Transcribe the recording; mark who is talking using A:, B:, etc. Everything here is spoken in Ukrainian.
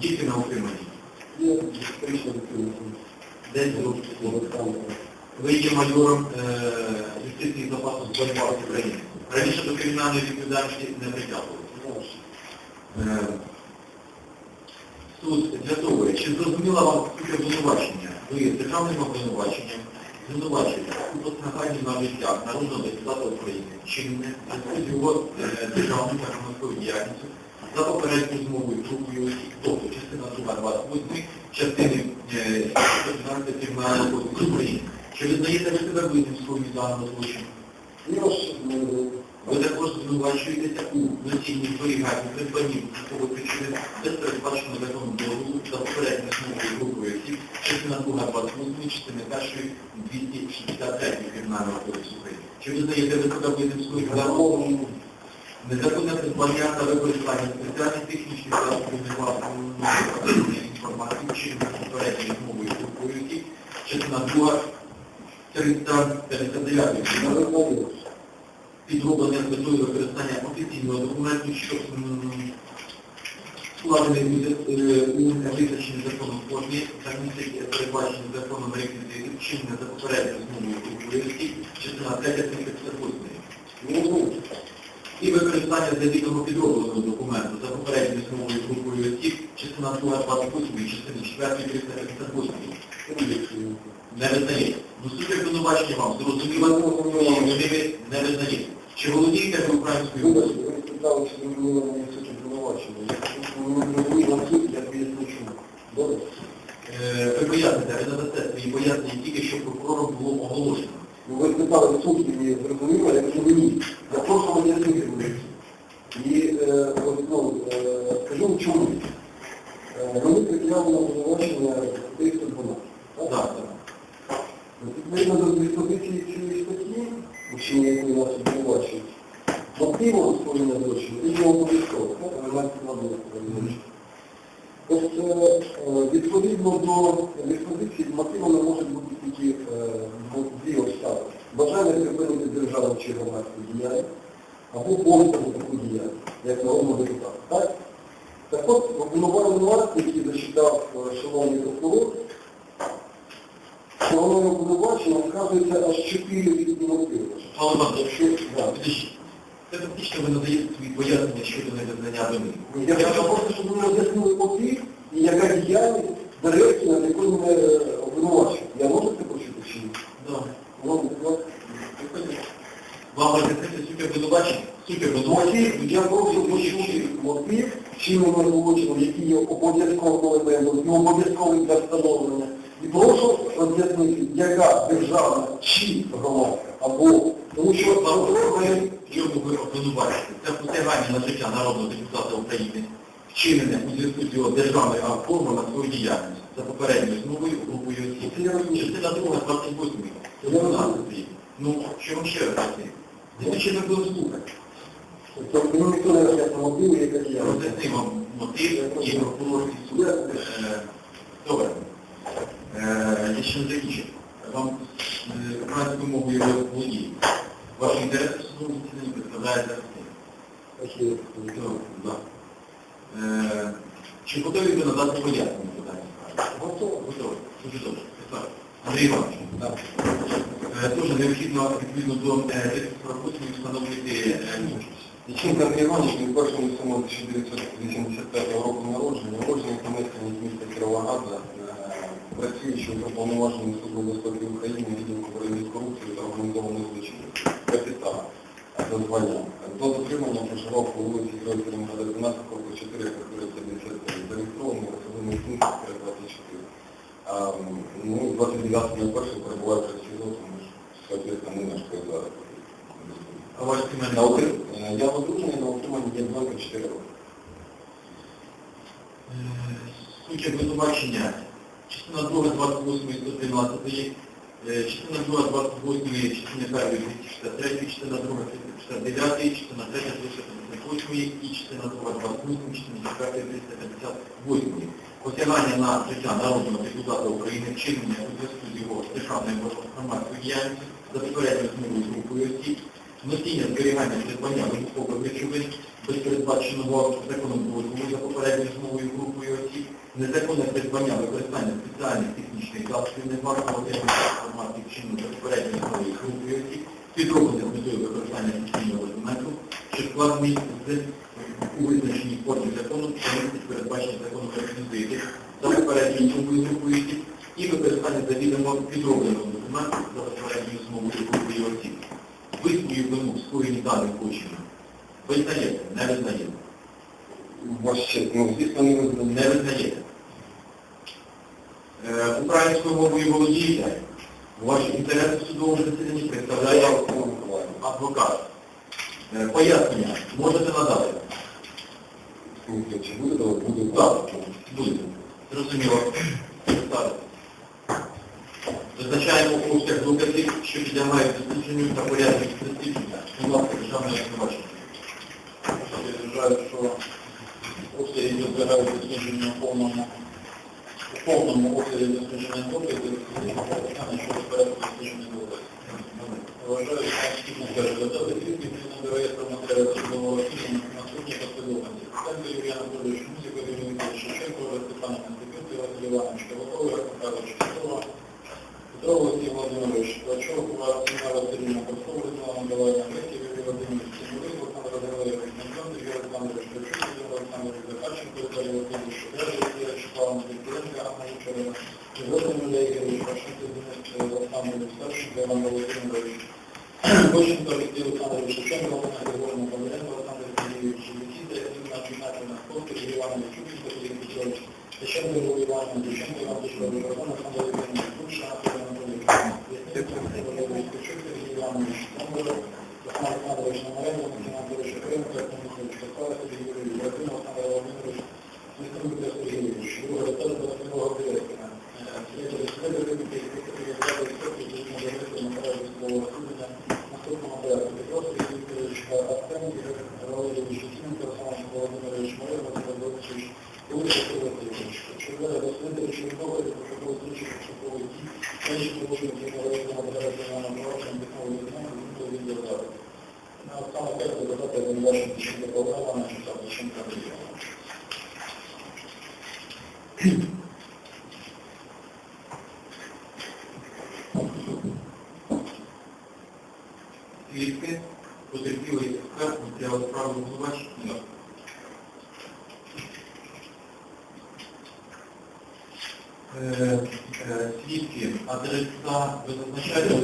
A: діти на утриманні,
B: Є історична дитина.
A: десь років.
B: Олександр.
A: Ви є майором е, юстиції запасу Збройних сил України. Раніше до кримінальної відповідальності не притягувалися. Е, Суд з'ясовує, чи зрозуміла вам суть обвинувачення? Ви з державним обвинуваченням звинувачуєте у поснаганні на життя народного депутата України, чинне, з його е, державною та громадською діяльністю, за попередньою змовою другою тобто частина 2, 28, частини е, 14 Кримінального кодексу України. Чи визнаєте ви себе винним своїй даному злочину? Ви також звинувачуєтеся у носінні зберіганні придбанні такого причини без передбаченого законом договору за попередньою смугою групою осіб, частина 2, 28, частина 1, 263 Кримінального кодексу України. Чи визнаєте ви себе винним своїх даному Незаконне придбання та використання спеціальних технічних засобів невласної інформації чинно попередньою мовою групою осіб, частина 2, 359
B: я визнаю.
A: підроблення з метою використання офіційного документу, що складений у визначенні законом формі та містить передбачені законом реквізити вчинення за попередньою змовою групою частина 3 358.
B: Ну,
A: І використання для відомо підробленого документу за попередньою змовою групою осіб, частина 2 28 і частина 4 358. Не визнає. Ну, вам зрозуміло, і ви не визнає. Чи володієте ви українською мовою?
B: Ви спитали, чи зрозуміла мені суть обвинувачення. Якщо не зрозуміла суть, я поясню чому. Добре?
A: Е, Ви поясните, ви надасте свої пояснення тільки, що прокурором було оголошено.
B: Ну, ви спитали суть і зрозуміла, я кажу ні. Я прошу пояснити мені. І е, ну, е, скажу чому. Е, Мені прикляли на обвинувачення 312.
A: Так, так.
B: Відповідно до диспозиції цієї статті, вчинення якої нас обвинувачують, мотивом скоєння злочину і не обов'язково. Тобто, е, відповідно до диспозиції, мотивами можуть бути тільки е, ну, дві обставини. Бажання припинити державну чи громадську діяльність, або повністю таку діяльність, як народного депутата. Так? Так от, обвинувальний який зачитав е, шановний прокурор, що обвинувачено, вказується аж чотири різні мотиви.
A: Але
B: Якщо,
A: це фактично ви надаєте свої пояснення щодо невизнання вини.
B: Я хочу просто, щоб ви роз'яснили мотив і яка діяльність дирекції, над якою мене е, обвинувачують. Я можу це почути чи ні? Ну.
A: Вам роз'яснити суть обвинувачення? Суть обвинувачення?
B: Я прошу почути мотив чинного злочину, який є і обов'язковим для встановлення. І прошу роз'яснити, яка державна чи громадська, або тому що
A: Вам чому ви обвинувачуєте? Це посягання на життя народного депутата України, вчинене у зв'язку з його державною формою на свою діяльність за попередньою змовою групою осіб.
B: Я.
A: Частина друга, 28.
B: Це я розумію.
A: 17. Ну, що вам ще роз'яснити? Ви ще не будемо слухати.
B: Тобто мені ніхто не роз'яснив мотиви, яка діяльність.
A: Роз'ясни вам мотив і прокурор і суд. Е, Добре. Е, Я не. Вам е, українською мовою ви володієте. Ваші інтереси в судовому засіданні представляє. Е, Чи готові ви надати пояснення питання?
B: Готово.
A: Готові. Дуже добре. Андрій Іванович. Е, Дуже необхідно відповідно до 348 встановити е, мужність.
B: Лічинка Андрій Іванович, він першого листопада 1985 року народження, народжений та міста Кіровограда, працюючи в уповноваженому суду безпеки України, відділку боротьби з корупцією та організованою злочинів. Капітан за звання. До затримання проживав по вулиці Героїв Кіровограда 12, корпус 4, квартира 53, зареєстрований особливий пункт 24. А, м, ну, 29 на перший перебуває в СІЗО, тому що, соответственно, ми мешкає зараз.
A: А ваш
B: утри- е, Я одружений на утриманні є 24 роки.
A: Е, Суть обвинувачення. Частина 2, 28 і 113 Е, Частина 2, 28, частина 1, 263, частина 2, 359, частина 3, 358 і частина 2, 28, частина 4, 358. Посягання на життя народного депутата України, вчинення у зв'язку з його державною громадською діяльністю за попередньою змовою групою осіб, носіння зберігання придбання вибухових речовин без передбаченого законом дозволу за попередньою змовою групою осіб, незаконне придбання використання спеціальних технічних засобів неважного форматів вчинення за попередньою змовою з осіб, підроблення з метою використання офіційного документу, що складений з у визначеній формі закону, що містить передбачені законом реквізити за попередньою змовою групою осіб і використання завідомо підробленого документу за попередньою змовою з групою осіб. Ви свою вину скоєні даних злочинів визнаєте, не визнаєте.
B: Ваш ну, звісно, не
A: визнаєте. Е, Українською мовою володієте. Ваші інтереси в судовому засіданні представляє адвокат. Е, Пояснення можете надати?
B: Чи буде, то буде.
A: Так, будете. Зрозуміло. Так. Визначаємо обсяг доказів, що підлягають дослідженню та порядок дослідження. Будь ласка, державне обвинувачення.
C: Я вважаю, що обсяги підлягають дослідженню в повному, у повному обсязі дослідження доказів, щодо порядку дослідження доказів. Вважаю, що необхідно переглядати свідків до реєстру матеріалів судового розслідування Ірина Чуйначина, Скотки, Юрій Іванович Чубінський, Сергій Петрович, Священко, Юрій Іванович Дученко, Іван Дученко, Микола, Олександр Євгенович Куча, Анатолій Анатолійович, Валерій Кучук, Сергій Іванович Тамбуров, Олександр Олександрович Намаренко, Максим Анатолійович Кривенко, Артем Михайлович Каскала, Сергій Юрійович Братин, Олександр Володимирович,
A: Свідки, потерпілий експерт, матеріал справи обвинувачення. Свідки, адреса ви зазначаєте?